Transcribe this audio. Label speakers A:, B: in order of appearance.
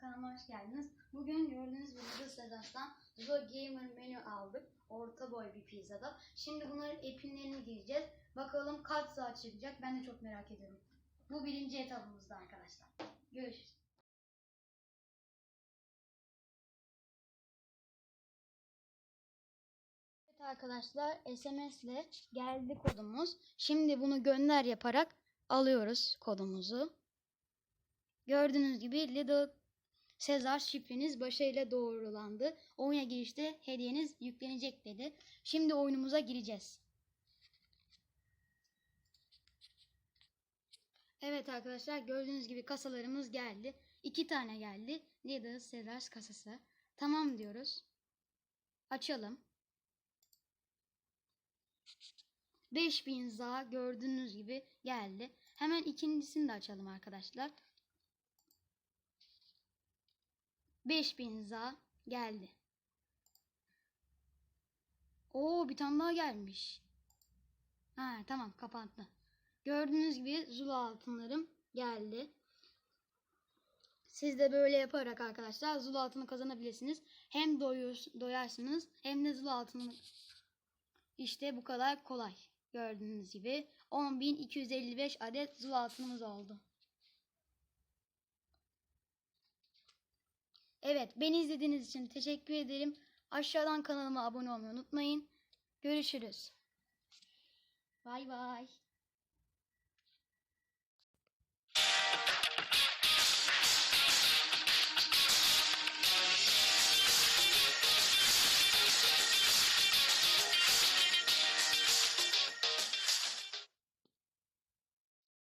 A: kanalıma hoş geldiniz. Bugün gördüğünüz Hızlı Sedat'tan Zo Gamer menü aldık. Orta boy bir pizzada. Şimdi bunların epinlerini gireceğiz. Bakalım kaç saat çıkacak ben de çok merak ediyorum. Bu birinci etapımızda arkadaşlar. Görüşürüz. Evet arkadaşlar SMS ile geldi kodumuz. Şimdi bunu gönder yaparak alıyoruz kodumuzu. Gördüğünüz gibi Little Sezar şifreniz başarıyla doğrulandı. Oyuna girişte hediyeniz yüklenecek dedi. Şimdi oyunumuza gireceğiz. Evet arkadaşlar gördüğünüz gibi kasalarımız geldi. İki tane geldi. Little Sezar kasası. Tamam diyoruz. Açalım. 5000 za gördüğünüz gibi geldi. Hemen ikincisini de açalım arkadaşlar. 5000 za geldi. Oo bir tane daha gelmiş. Ha tamam kapandı. Gördüğünüz gibi zula altınlarım geldi. Siz de böyle yaparak arkadaşlar zula altını kazanabilirsiniz. Hem doyur, doyarsınız hem de zula altını işte bu kadar kolay. Gördüğünüz gibi 10.255 adet zul altınımız oldu. Evet beni izlediğiniz için teşekkür ederim. Aşağıdan kanalıma abone olmayı unutmayın. Görüşürüz. Bay bay.